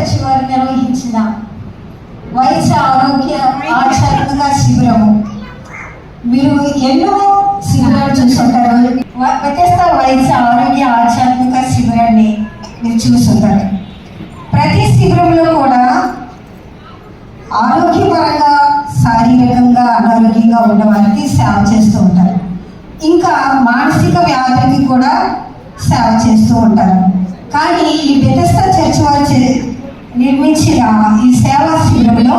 Church వారు నిర్వహించిన వైద్య ఆరోగ్య ఆధ్యాత్మిక శిబిరము. మీరు ఎన్నో శిబిరాలు చూసుంటారు. వ్యత్యస్త వైద్య ఆరోగ్య ఆధ్యాత్మిక శిబిరాన్ని మీరు చూసుంటారు. ప్రతి శిబిరంలో కూడా ఆరోగ్యపరంగా శారీరకంగా అనారోగ్యంగా ఉన్న వారికి సేవ చేస్తూ ఉంటారు. ఇంకా మానసిక వ్యాధులకి కూడా సేవ చేస్తూ ఉంటారు. కానీ ఈ వ్యతస్థ చర్చ్ వారు నిర్మించిన ఈ సేవా శిబిరంలో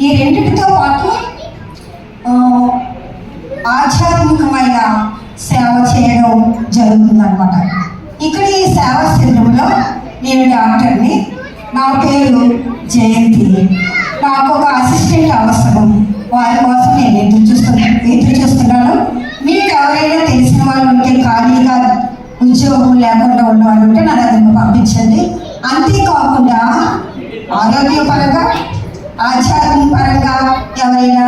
ఈ రెండింటితో పాటు ఆధ్యాత్మికమైన సేవ చేయడం జరుగుతుందనమాట ఇక్కడ ఈ సేవా శిబిరంలో నేను డాక్టర్ని. నా పేరు జయంతి. నాకు ఒక అసిస్టెంట్ అవసరం. వారి కోసం నేను ఎదురు చూస్తున్నాను ఎదురు చూస్తున్నాను. మీకు ఎవరైనా తెలిసిన వాళ్ళు ఉంటే ఖాళీగా ఉద్యోగం లేకుండా ఉన్నవాళ్ళు ఉంటే నా దగ్గరకు పంపించండి. అంతేకాకుండా ఆరోగ్యపరంగా ఆధ్యాత్మిక పరంగా ఎవరైనా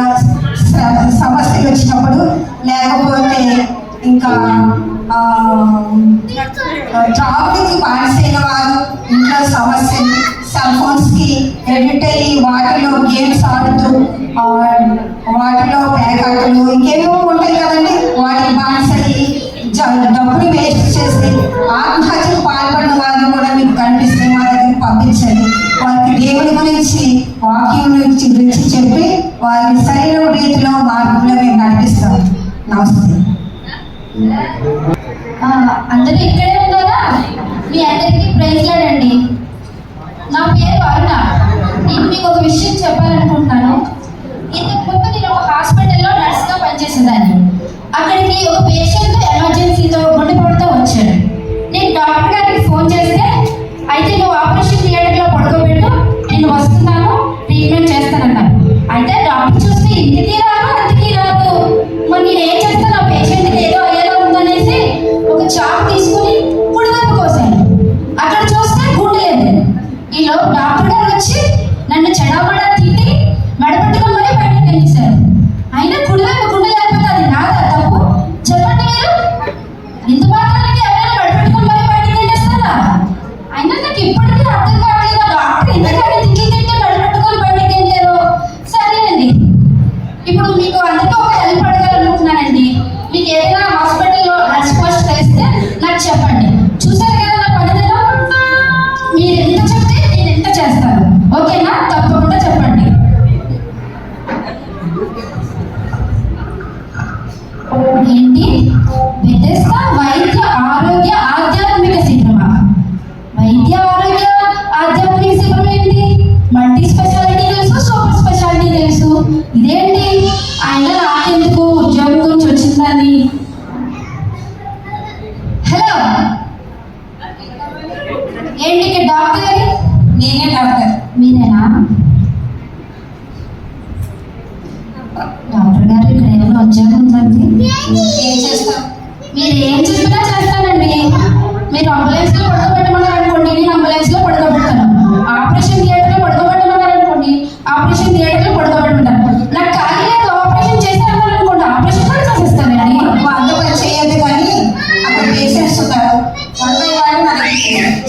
స- సమస్యలు వచ్చినప్పుడు లేకపోతే ఇంకా ట్రాఫిక్ బానిసైన వారు ఇంట్లో సమస్యలు సెల్ ఫోన్స్కి అయ్యి వాటిలో గేమ్స్ ఆడుతూ వాటిలో పేకాటలు ఇంకేమో ఉంటాయి కదండి వాటి బానిసలి డబ్బులు వేస్ట్ చేసి ఆత్మహత్యకు పాల్పడిన వారిని కూడా మీకు కనిపిస్తుంది దేవుని గురించి వాక్యం గురించి గురించి చెప్పి వారిని సరైన రీతిలో మార్గంలో మేము నడిపిస్తాం నమస్తే. అందరూ ఇక్కడే ఉన్నారా? మీ అందరికీ ప్రైజ్లాడండి నా పేరు అరుణ. నేను మీకు ఒక విషయం చెప్పాలనుకుంటున్నాను. ఇంతకు ముందు నేను ఒక హాస్పిటల్లో నర్స్గా పనిచేసేదాన్ని. అక్కడికి ఒక పేషెంట్ ఎమర్జెన్సీతో గుండెపోటుతో వచ్చాడు. నేను డాక్టర్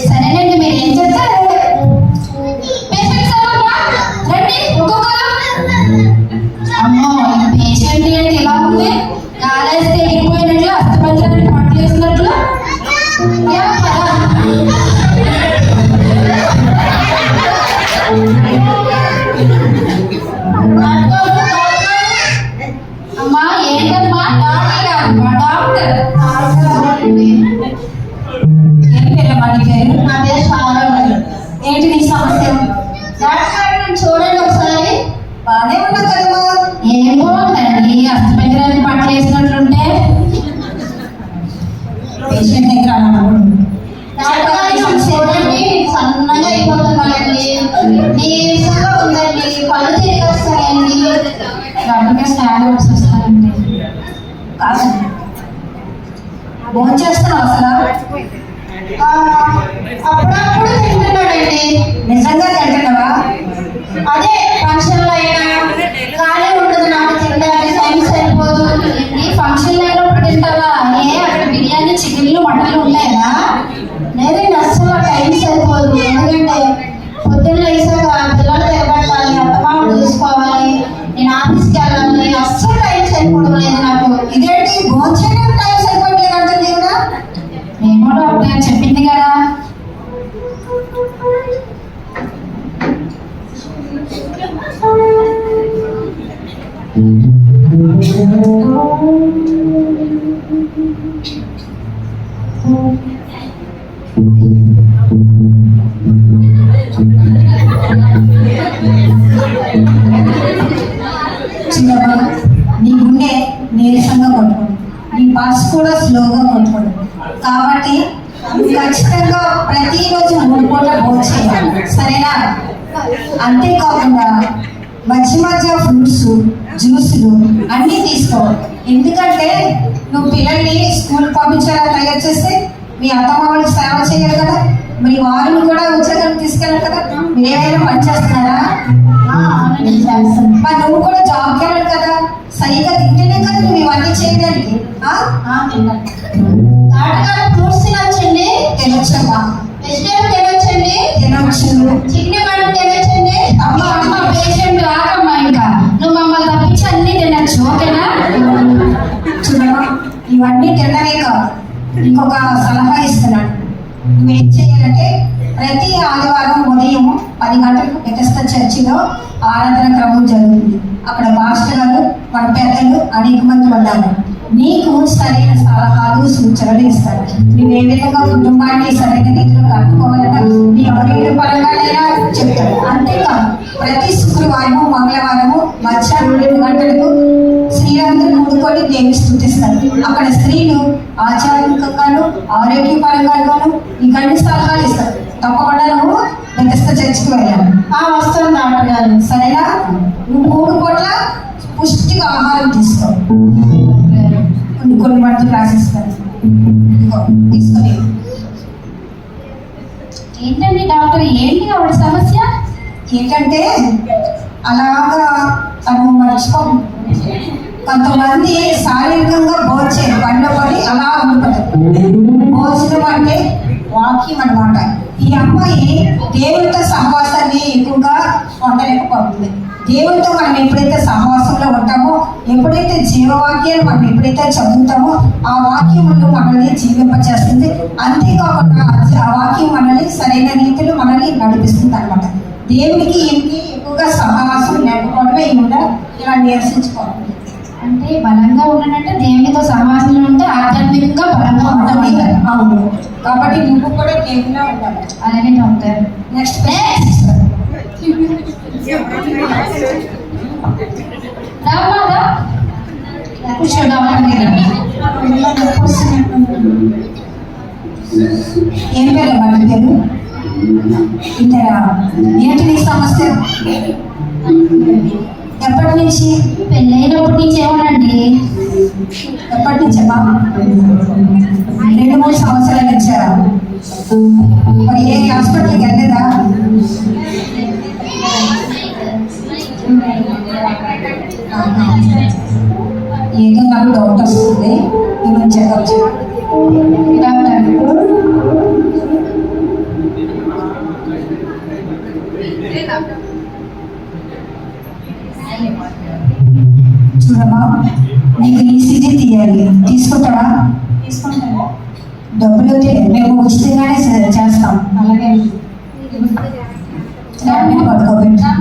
సరేనండి మీరు ఏం అమ్మో పేషెంట్ ఏంటి ఇలా ఉంది. కాలేస్తే ఎగిరిపోయినట్లు వేసినట్లు అమ్మా ఏంటమ్మా? Doctor doctor. కాదు భోంచేస్తున్నావు అసలు? అప్పుడప్పుడు తింటున్నాడండి. నిజంగా తింటున్నావా? అదే ఫంక్షన్లో అయినా ఖాళీ ఉండదు నాకు తినడానికి టైం సరిపోదు. ఈ ఫంక్షన్లో అయినప్పుడు తింటావా? ఏ అక్కడ బిర్యానీ చికెన్లు మటన్లు ఉన్నాయా? లేదండి అసలు టైం సరిపోదు. ఎందుకంటే పొద్దున్న లేసాక పిల్లలు తిరగట్టాలి అత్తమామలు తీసుకోవాలి నేను ఆఫీస్కి వెళ్ళాలి అస్సలు టైం సరిపోవడం లేదు నాకు ఇదేంటి? భోజనం టైం సరిపోవట్లేదు అంటుంది కదా ఏమో డాక్టర్ చెప్పింది కదా. చిన్నమ్మ కూడా స్లోగా కొట్టుకోడు కాబట్టి ఖచ్చితంగా ప్రతిరోజు మూడు పూట భోజనం సరేనా? అంతేకాకుండా మధ్య మధ్య ఫ్రూట్స్ జ్యూసులు అన్నీ తీసుకో ఎందుకంటే నువ్వు పిల్లల్ని స్కూల్ పంపించాలని తయారు చేస్తే మీ అత్తమ్మ వాళ్ళకి సేవ చేయాలి కదా. మరి వారిని కూడా ఉద్యోగం తీసుకెళ్ళాలి కదా. మీరు ఏమైనా పని చేస్తున్నారా? ఆ, అవునండి చేస్తాను మరి నువ్వు కూడా జాబ్కి వెళ్ళాలి కదా. సరిగ్గా తింటేనే కదా నువ్వు ఇవన్నీ చేయడానికి గారు ఫ్రూట్స్ తినొచ్చండి తినొచ్చమ్మా. వెజిటేబుల్ తినొచ్చండి. తినొచ్చు. చికెన్ మటన్ తినొచ్చండి. అమ్మ, అమ్మ పేషెంట్ రాకమ్మా ఇంకా. నువ్వు మమ్మల్ని తప్పించి అన్ని తినచ్చు ఓకేనా? చూడమ్మా ఇవన్నీ తినడమే కాదు. ఇంకొక సలహా ఇస్తున్నాను. నువ్వేం చేయాలంటే ప్రతి ఆదివారం ఉదయం పది గంటలకు పెటస్త చర్చిలో ఆరాధన క్రమం జరుగుతుంది. అక్కడ మాస్టర్ గారు మన పెద్దలు అనేక మంది ఉన్నారు. నీకు సరైన సలహాలు సూచనలు ఇస్తారు. నువ్వు ఏ విధంగా కుటుంబాన్ని సరైన రీతిలో కట్టుకోవాలన్నా నీ ఆరోగ్య పరంగానైనా చెప్తారు అంతేకాదు ప్రతి శుక్రవారము మంగళవారము మధ్యాహ్నం రెండు గంటలకు స్త్రీలందరూ ముందుకొని దేవి స్థుతిస్తారు. అక్కడ స్త్రీలు ఆధ్యాత్మికంగాను ఆరోగ్యపరంగాను నీకు అన్ని సలహాలు ఇస్తారు. తప్పకుండా నువ్వు బెతస్త చర్చికి వెళ్ళాలి ఆ వస్తాను డాక్టర్ గారు సరేనా? నువ్వు మూడు పూట్ల పుష్టిగా ఆహారం తీసుకో. కొన్ని కొన్ని రాసిస్తారు ఇదిగో, తీసుకొని. ఏంటండి డాక్టర్? ఏంటి ఆవిడ సమస్య? ఏంటంటే అలాగా తను మర్చిపో కొంతమంది శారీరకంగా భోజనం వాక్యం అనమాట ఈ అమ్మాయి దేవుడితో సహవాసాన్ని ఎక్కువగా ఉండలేకపోతుంది దేవుడితో మనం ఎప్పుడైతే సహవాసంలో ఉంటామో ఎప్పుడైతే జీవవాక్యాలు మనం ఎప్పుడైతే చదువుతామో ఆ వాక్యములు మనల్ని జీవింపచేస్తుంది. అంతేకాకుండా ఆ- వాక్యం మనల్ని సరైన రీతిలో మనల్ని నడిపిస్తుంది అనమాట దేవునికి ఏంటి ఎక్కువగా సహవాసం లేకపోవడమే ఇలా ఇలా నిరసించుకోవాలి. అంటే బలంగా ఉండనంటే దేవునితో సమాజంలో ఉంటే ఆధ్యాత్మికంగా బలంగా ఉంటుంది అవును. కాబట్టి నువ్వు కూడా దేవుడిలా ఉండాలి. అలాగే డాక్టర్. నెక్స్ట్ ఏం పేరు మన పేరు? ఇంతరా ఏంటి నీ సమస్య? ఎప్పటి నుంచి? పెళ్ళైనప్పటి నుంచి ఏమోనండి ఎప్పటి నుంచి అమ్మా రెండు మూడు సంవత్సరాలు ఇచ్చారా మరి ఏ హాస్పిటల్కి వెళ్ళలేదా? ఏదో నాకు డౌట్ వస్తుంది. ఏమని డాక్టర్ డాక్టర్. చూడమ్మా నీకు ఈసీజీ తీయాలి. తీసుకుంటావా తీసుకుంటాను. డబ్బులు అయితే మేము ఉచితంగానే చే- చేస్తాం. అలాగే. దాన్ని పడుకోబెట్టి ఆ?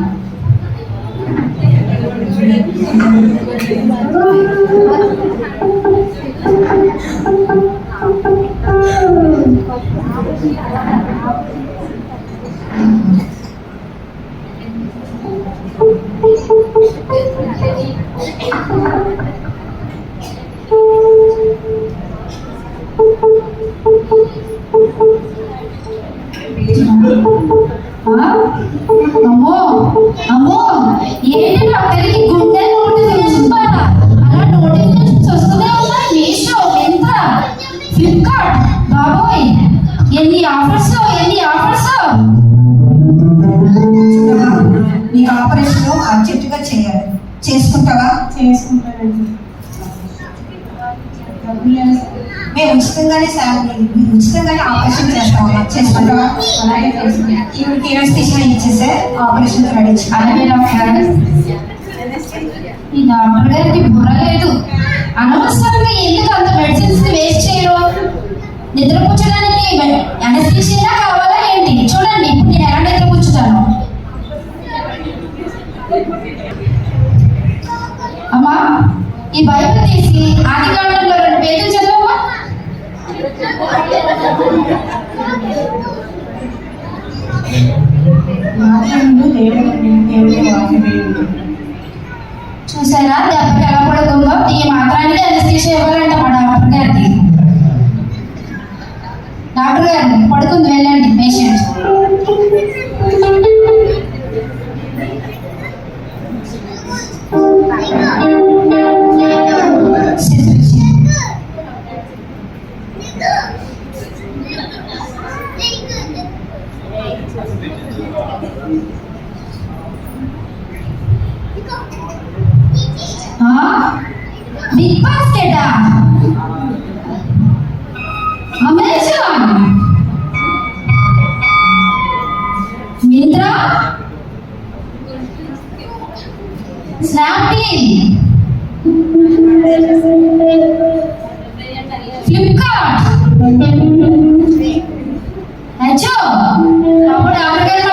ఉచితంగానే ఆపరేషన్ చేస్తాం. చేసుకుంటావా అలాగే చేసుకుంటాను ఈవిడికి ఎనస్థిషన్ ఇచ్చేసే ఆపరేషన్ రెడీ అలాగే డాక్టర్ ఈ డాక్టర్ గారికి బుర్ర లేదు. అనవసరంగా ఎందుకు అంత మెడిసిన్స్ వేస్ట్ చేయరు? నిద్రపుచ్చడానికి అనస్థీషియా కావాలా ఏంటి? చూడండి ఇప్పుడు నేను ఎలా నిద్రపుచ్చుతాను అమ్మా ఈ బైబిల్ తీసి ఆది చూసారా? దెబ్బకి ఎలా పడుకుందో ఈ మాత్రానికి అనస్థీషియా ఇవ్వాలంట మా డాక్టర్ గారికి. డాక్టర్ గారు పడుకుంది వెళ్ళండి patient big బాస్కెటా Amazon Myntra Snapdeal Flipkart అచ్చో అప్పుడు ఆవిడగారు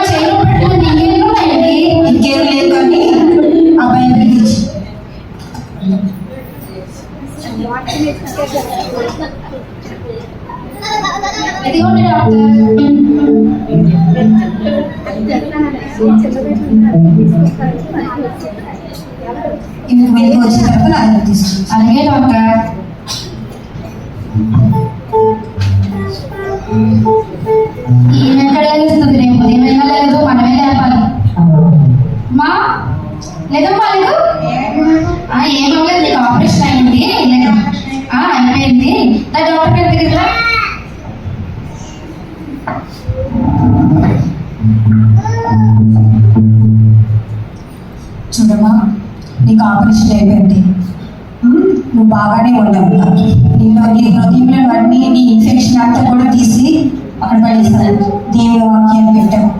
ఇదిగోండి డాక్టర్ అలాగే డాక్టర్ ఈమె ఎక్కడ లేస్తుంది రేపు ఉదయం వెళ్ళలేదు మనమే లేపాలి మా లేదమ్మా లేదు ఏం చూడమ్మా నీకు ఆపరేషన్ అయిపోయింది. నువ్వు బాగానే ఉన్నావు. నీలో నీ హృదయంలో అన్ని నీ ఇన్ఫెక్షన్ అంతా కూడా తీసి అక్కడ పడేస్తాను. దేవుని వాక్యాన్ని పెట్టావు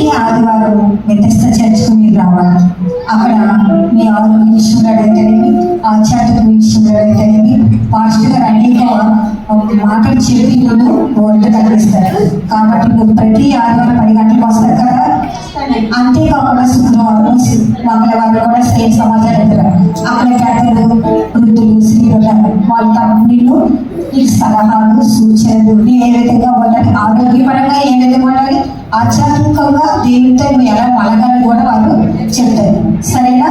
ప్రతి ఆదివారం వ్యత్యస్త చర్చకు మీరు రావాలి. అక్కడ మీ ఆరోగ్య విషయంలో అడిగితేనేమి ఆధ్యాత్మిక విషయంలో అడిగితేనేమి పాస్టర్ గారు అనేక మాటలు చెప్పి నువ్వు ఓల్డ్ కలిగిస్తారు. కాబట్టి మీరు ప్రతి ఆదివారం పది గంటలకు వస్తారు కదా? అంతేకాకుండా శుక్రవారం మంగళవారం కూడా స్నేహ సమాజాలు ఎదురు అక్కడ పెద్దలు వృద్ధులు స్త్రీలు వాళ్ళ తమ్ముళ్ళు నీకు సలహాలు సూచనలు ఏ విధంగా ఉండాలి ఆరోగ్యపరంగా ఏ ఆధ్యాత్మికంగా దేవునితో నువ్వు ఎలా మలగాలని కూడా వాళ్ళు చెప్తారు. సరేనా?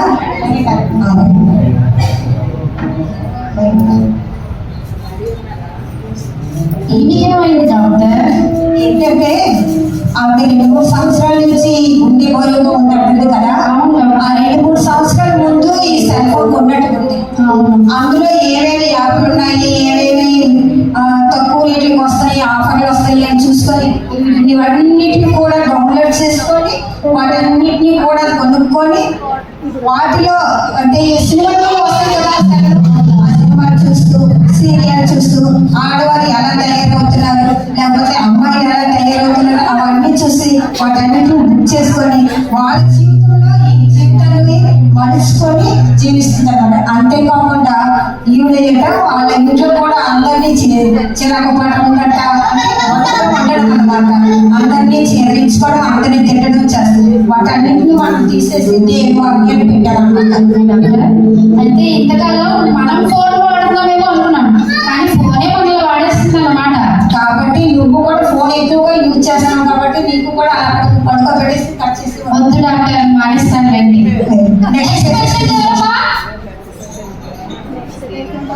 ఈమెకేమైంది డాక్టర్? ఏంటంటే ఆవిడ రెండు మూడు సంవత్సరాల నుంచి గుండె బోలుగా ఉన్నట్టుంది కదా. అవును. ఆ రెండు మూడు సంవత్సరాల ముందు ఈ సెల్ ఫోన్ ఉన్నట్టుంది అందులో ఏమేమి యాప్లు ఉన్నాయి ఏమేమి తక్కువ రేట్లకు వస్తాయి ఆఫర్లు వస్తాయి అని చూసుకొని ఇవన్నిటిని కూడా డౌన్లోడ్ చేసుకొని వాటన్నిటిని కూడా కొనుక్కొని వాటిలో అంటే ఈ సినిమాలో వస్తాయి కదా ఆ సినిమాలు చూస్తూ సీరియల్ చూస్తూ ఆడవారు ఎలా తయారవుతున్నారు లేకపోతే అమ్మాయిలు ఎలా తయారవుతున్నారు అవన్నీ చూసి వాటన్నిటిని బుక్ చేసుకొని వాళ్ళ జీవితంలో ఈ జీవితాన్ని మలుచుకొని జీవిస్తున్నారు. అంతేకాకుండా ఈవిడ ఏంట వాళ్ళ ఇంట్లో కూడా అందరినీ చిరాకు పడకుండా ఉండడం అనమాట అందరినీ చేరించుకోవడం అందరినీ తిట్టడం చేస్తుంది. వాటన్నిటిని మనం తీసేసి దేవుని వాక్యాన్ని పెట్టాలన్నమాట అయితే ఇంతకాలం మనం ఫోన్ వాడుతున్నామేమో అనుకున్నాం. కానీ ఫోనే మనల్ని వాడేస్తుంది అన్నమాట కాబట్టి నువ్వు కూడా ఫోన్ ఎక్కువగా యూజ్ చేస్తున్నావు కాబట్టి నీకు కూడా అలా పడుకోబెట్టేసి కట్ చేసి వద్దు డాక్టర్ మానేస్తాను రండి నెక్స్ట్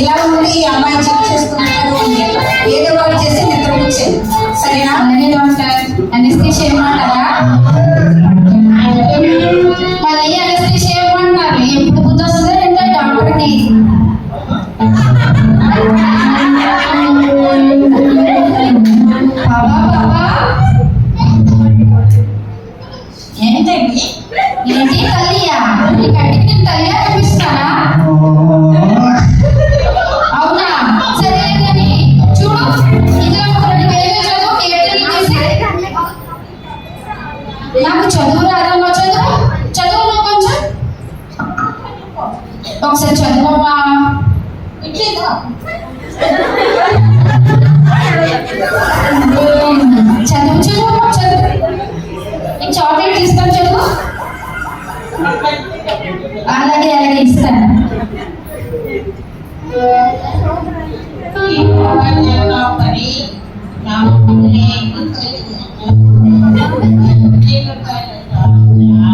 ఇలా ఉండి ఈ అమ్మాయి చెక్ చేసుకుంటారు అని ఏదో ఒకటి చేసి నిద్రపుచ్చేది. సరేనా? డాక్టర్. అనస్థిషియా ఏమంటారా అలాగే అలాగే ఇస్తాను. నిజంగానే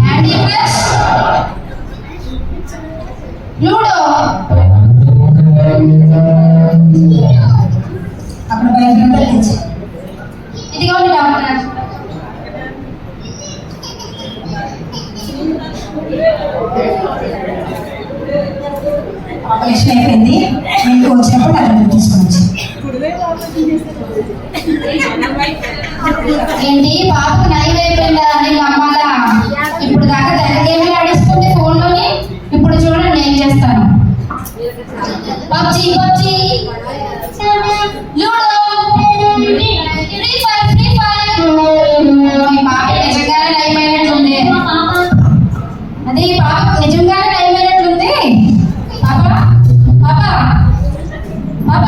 లూడో అక్కడ బయట తెచ్చి ఇదిగోండి డాక్టర్ ఆపరేషన్ అయిపోయింది. మీకు వచ్చినప్పుడు అక్కడ తీసుకొచ్చి. ఏంటి? పాపకు నయం అయిపోయిందా అని అమ్మాలా ఇప్పుడు దాకా తెగ చేస్తాను. PUBG PUBG. Ludo. Free Fire Free Fire. మీ పాప నిజంగానే నయమైనట్టుంది అదే ఈ పాప నిజంగానే నయమైనట్టుంది పాప పాప పాప.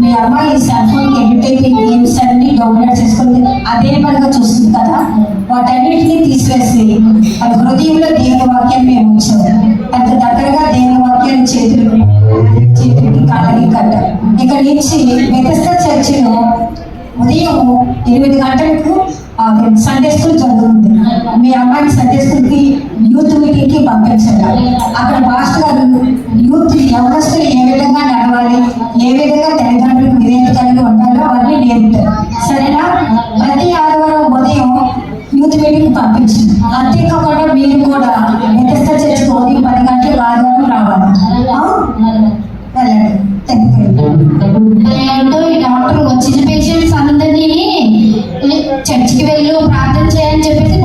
మీ అమ్మాయి సెల్ ఫోన్ ఎడిట్ గేమ్స్ అన్ని డౌన్లోడ్ చేసుకుంది. అదే పనిగా చూస్తుంది కదా. వాటన్నిటిని తీసివేసి అది హృదయంలో దేవుని వాక్యాన్ని మేము ఉంచాము. అంత దగ్గరగా దేవుని వాక్యాన్ని చేతులు చేతులకి కాళ్ళకి కట్ట. ఇక్కడ నుంచి వ్యతస్థ చర్చిలో ఉదయం ఎనిమిది గంటలకు సండే స్కూల్ జరుగుతుంది మీ అమ్మాయిని సండే స్కూల్కి యూత్ మీటింగ్కి పంపించండి. అక్కడ మాస్టర్ గారు యూత్ యవనస్తులు ఏ విధంగా నడవాలి ఏ విధంగా తల్లిదండ్రులకు విధేయత కలిగి ఉండాలో అవన్నీ నేర్పుతారు. సరేనా? ప్రతి ఆదివారం ఉదయం యూత్ మీటింగ్ పంపించండి. అంతేకాకుండా మీరు కూడా వ్యతస్థ చర్చకు ఉదయం పది గంటలకు ఆదివారం రావాలి. వెళ్ళండి. థ్యాంక్ యూ ఈ డాక్టర్ వచ్చిన పేషెంట్స్ అందరినీ చర్చికి వెళ్ళు ప్రార్థన చేయని చెప్పేసి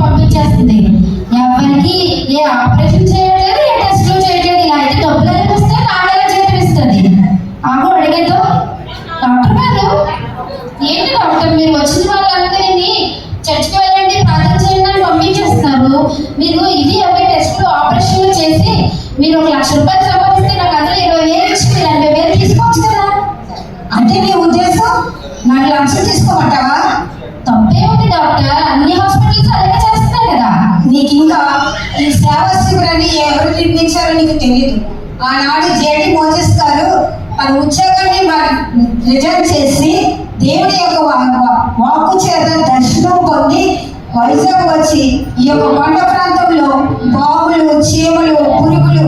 సేవా ఎవరు నిర్మించారో నీకు తెలియదు ఆనాడు జేడి మోసెస్ గారు తన ఉద్యోగాన్ని రిజైన్ చేసి దేవుడి యొక్క వాక్కు చేత దర్శనం పొంది వైజాగ్ వచ్చి ఈ యొక్క కొండ ప్రాంతంలో పాములు చీమలు పురుగులు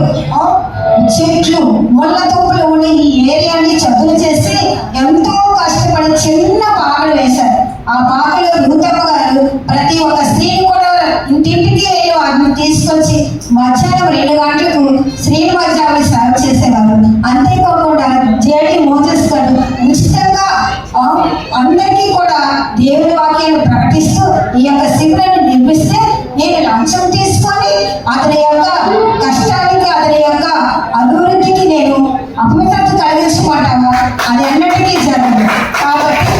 చెట్లు ముళ్ళ తుప్పులు ఉన్న ఈ ఏరియాని చదువు చేసి ఎంతో కష్టపడి చిన్న పాకలు వేశారు. ఆ పాకలో రూతమ్మ గారు ప్రతి ఒక్క స్త్రీని కూడా ఇంటింటికి వెళ్ళి వారిని తీసుకొచ్చి మధ్యాహ్నం రెండు గంటలకు శ్రీనివాస జాబు సేవ చేసేవారు. అంతేకాకుండా జేడి మోసెస్ గారు ఉచితంగా అందరికీ కూడా దేవుని వాక్యాన్ని ప్రకటిస్తూ ఈ యొక్క శిబిరాన్ని నిర్మిస్తే నేను లంచం తీసుకొని అతని యొక్క కష్టానికి అతని యొక్క అభివృద్ధికి నేను అపవిత్రత కలిగించమంటావా అది అన్నిటికీ జరగదు. కాబట్టి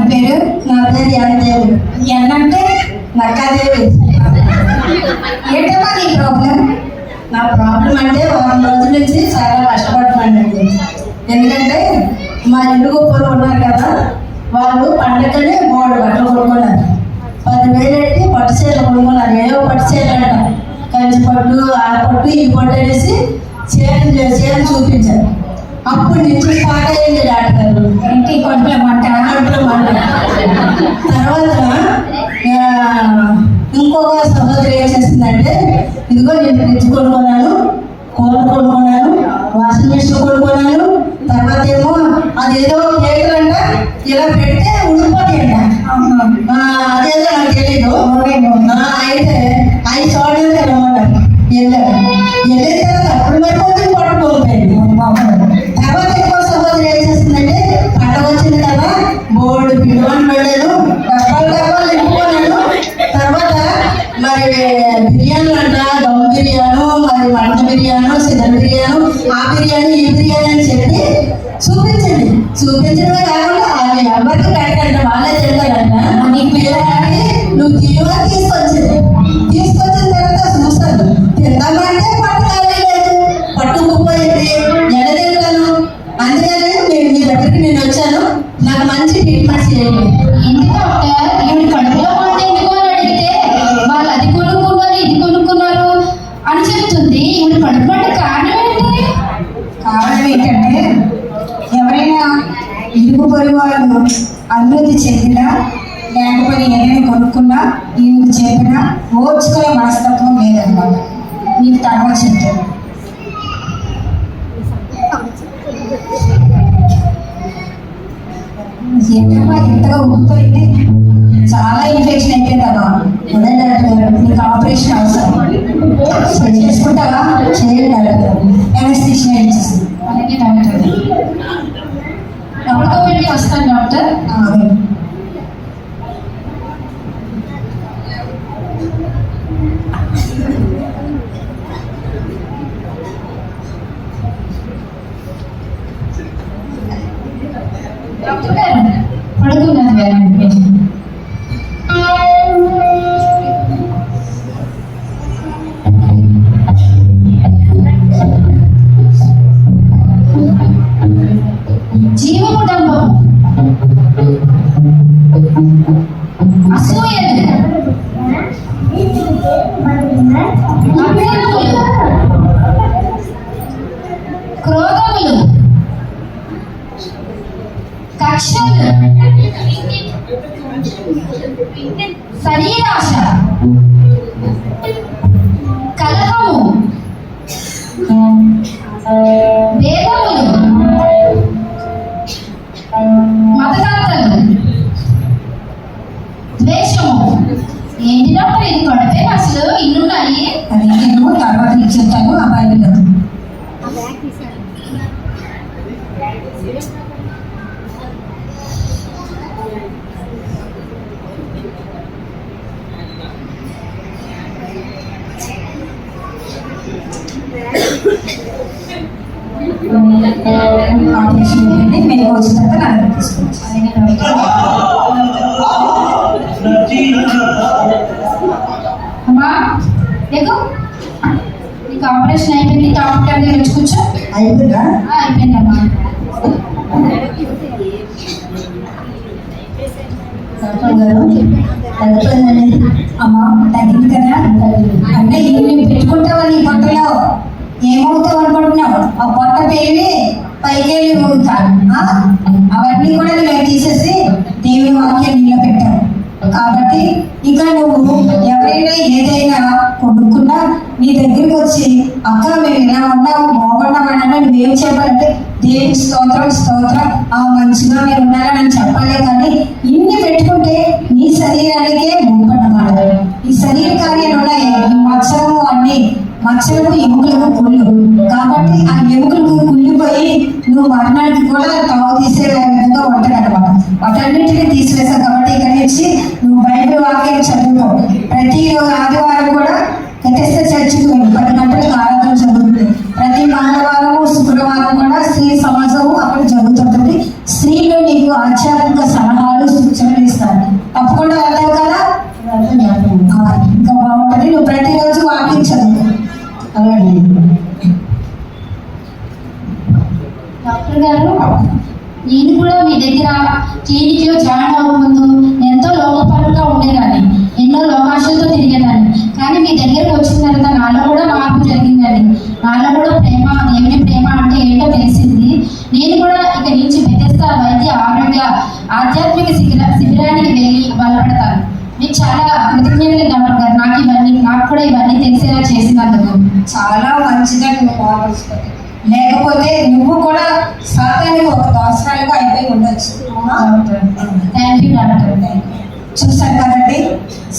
ఏ పేరు? నా పేరు ఎన్నదేవి ఎన్నంటే నక్కాదేవి ఏంటమ్మా నీ ప్రాబ్లం నా ప్రాబ్లం అంటే వారం రోజుల నుంచి చాలా కష్టపడుతున్నానండి. ఎందుకంటే మా ఇంటి గొప్పలు ఉన్నారు కదా వాళ్ళు పండగనే మూడు బట్టలు కొనుక్కున్నారు. పదివేలు పెట్టి పట్టు చీరలు కొనుక్కున్నారు. ఏవో పట్టు చీరలు అంటారు కంచి పట్టు ఆ పట్టు ఈ పట్టు అనేసి చీరలు చీరలు చూపించారు. అప్పుడు నుంచి అయ్యింది డాక్టర్ ఇంటి కొంట్లో మంట? కొంట్లో మంట. తర్వాత ఇంకొక సహోదరి ఏం చేస్తుందంటే ఇదిగో నేను ఫ్రిడ్జ్ కొనుక్కున్నాను కూలర్ కొనుక్కున్నాను వాషింగ్ మిషన్ కొనుక్కున్నాను తర్వాత ఏమో అదేదో కేకులు అంట ఇలా పెడితే ఉడిపోతాయంట అదేదో నాకు తెలియదు అయితే అవి చూడలేదు అనమాట వెళ్ళాను వెళ్ళిన తర్వాత అప్పుడు మరి కొంచెం పట్టుకోకపోయింది. డాక్టర్ గారి దగ్గర వచ్చి కూర్చో అయిపోయిందా ఆ, అయిపోయిందమ్మా అమ్మా తగ్గింది కదా? అంటే ఇవి నువ్వు పెట్టుకుంటావా నీ పొట్టలో ఏమవుతావు అనుకుంటున్నావు? ఆ పొట్ట పెరిగి పైకి వెళ్ళి ఊగుతారు ఆ? అవన్నీ కూడా నువ్వు తీసేసి దేవుని వాక్యం నీలో పెట్టావు. కాబట్టి ఇక నువ్వు ఎవరైనా ఏదైనా కొనుక్కున్నా నీ దగ్గరికి వచ్చి అక్క మేము ఇలా ఉన్నాము బాగున్నామని నువ్వేం చెప్పాలంటే దేవి స్తోత్రం స్తోత్రం. ఆ మంచిగా మీరు ఉన్నారని చెప్పలే కానీ ఇన్ని పెట్టుకుంటే నీ శరీరానికే ముప్పన్నమాట ఈ శరీర కార్యాలు ఉన్నాయి. ఈ మచ్చలు అన్ని మచ్చలకు ఎముకలకు కుళ్ళు. కాబట్టి ఆ ఎముకలకు కుళ్ళిపోయి నువ్వు మరణానికి కూడా తావు తీసే విధంగా ఉంటుంది అనమాట వాటన్నిటిని తీసివేశావు కాబట్టి ఇక్కడ నుంచి నువ్వు బయట వాక్యం చదువుతావు ప్రతి మీకు ఆధ్యాత్మిక సలహాలు సూచనలు ఇస్తాను. తప్పకుండా వెళ్తావు కదా? ఇంకా బాగుంటుంది. నువ్వు ప్రతిరోజు వాకింగ్ చదువు అలాగే. డాక్టర్ గారు నేను కూడా మీ దగ్గర క్లినిక్లో జాయిన్ అవ్వకముందు ఎంతో లోకపరంగా ఉండేదాన్ని. ఎన్నో లోకాశలతో తిరిగేదాన్ని. కానీ మీ దగ్గరకు వచ్చిన తర్వాత నాలో కూడా మార్పు జరిగిందండి. నాలో కూడా ప్రేమ దేవుని ప్రేమ అంటే ఏంటో తెలిసింది. నేను కూడా ఇక వ్యత్యస్త వైద్య ఆరోగ్య ఆధ్యాత్మిక శిబిర శిబిరానికి వెళ్ళి బలపడతాను మీకు చాలా కృతజ్ఞతలు డాక్టర్ గారు. నాకు ఇవన్నీ నాకు కూడా ఇవన్నీ తెలిసేలా చేసినందుకు. చాలా మంచిగా నువ్వు భావిస్తుంది లేకపోతే నువ్వు కూడా సాతానికి ఒక దోసరాలుగా అయిపోయి ఉండొచ్చు? థ్యాంక్ యూ డాక్టర్ చూసారు కదండి?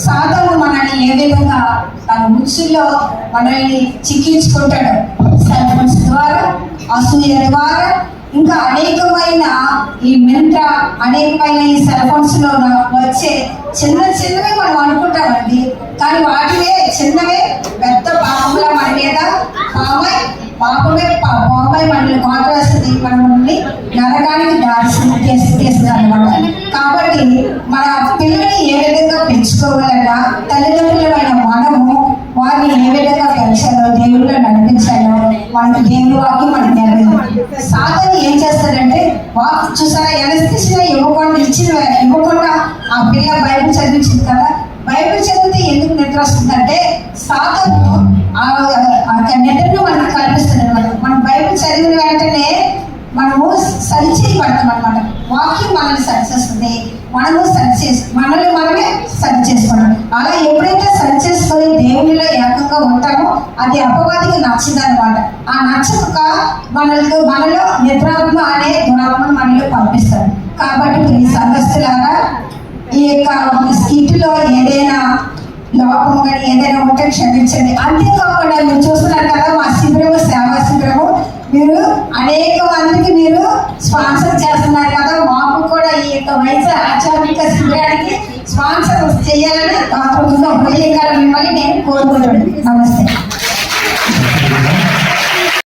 సాతాను మనల్ని ఏ విధంగా తన ఉచ్చుల్లో మనల్ని చిక్కించుకుంటాడు? సెల్ ఫోన్స్ ద్వారా అసూయ ద్వారా ఇంకా అనేకమైన ఈ మెంట అనేకమైన ఈ సెల్ఫోన్స్లో వచ్చే చిన్న చిన్నవి మనం అనుకుంటామండి. కానీ వాటివే చిన్నవే పెద్ద పాపముల మన మీద పామై పాపమే పా- మనల్ని మాట్లాడుతుంది. మనల్ని నరకానికి దారి తీస్తుంది అనమాట కాబట్టి మన పిల్లల్ని ఏ విధంగా పెంచుకోవాలన్నా తల్లిదండ్రులమైన మనము వారిని ఏ విధంగా పెంచాలో దేవుళ్ళు నడిపించాలో వాళ్ళకి దేవుని వాకి మనకి తెలియదు సాధన ఏం చేస్తారంటే వాక్ చూసారా ఎనస్థిషన్ ఇవ్వకుండా ఇచ్చిన ఇవ్వకుండా ఆ పిల్ల బైబిల్ చదివించింది కదా. బైబిల్ చదివితే ఎందుకు నిద్ర వస్తుందంటే సాధను ఆ నిద్రను మనకు కనిపిస్తుంది అనమాట మనం బైబిల్ చదివిన వెంటనే మనము సరిచేయబడతాం అనమాట వాక్యం మనల్ని సరిచేస్తుంది మనము సరి చేసి మనల్ని మనమే సరి చేసుకోవడం. అలా ఎప్పుడైతే సరి చేసుకొని దేవునిలో ఏకంగా ఉంటామో అది అపవాదికి నచ్చదనమాట ఆ నచ్చక మనకు మనలో నిద్రాత్మ అనే దురాత్మ మనలో పంపిస్తారు కాబట్టి ఈ సంఘస్థులారా ఈ యొక్క స్కిట్లో ఏదైనా లోపం కానీ ఏదైనా ఉంటే క్షమించండి. అంతేకాకుండా మీరు చూస్తున్నారు కదా మా శిబిరము సేవా శిబిరము మీరు అనేక మందికి మీరు స్పాన్సర్ చేస్తున్నారు కదా. మాకు కూడా ఈ యొక్క వైద్య ఆధ్యాత్మిక శిబిరానికి స్పాన్సర్ చేయాలని తప్పకుండా ఉపయోగకరం మిమ్మల్ని నేను కోరుకుంటున్నాను. నమస్తే.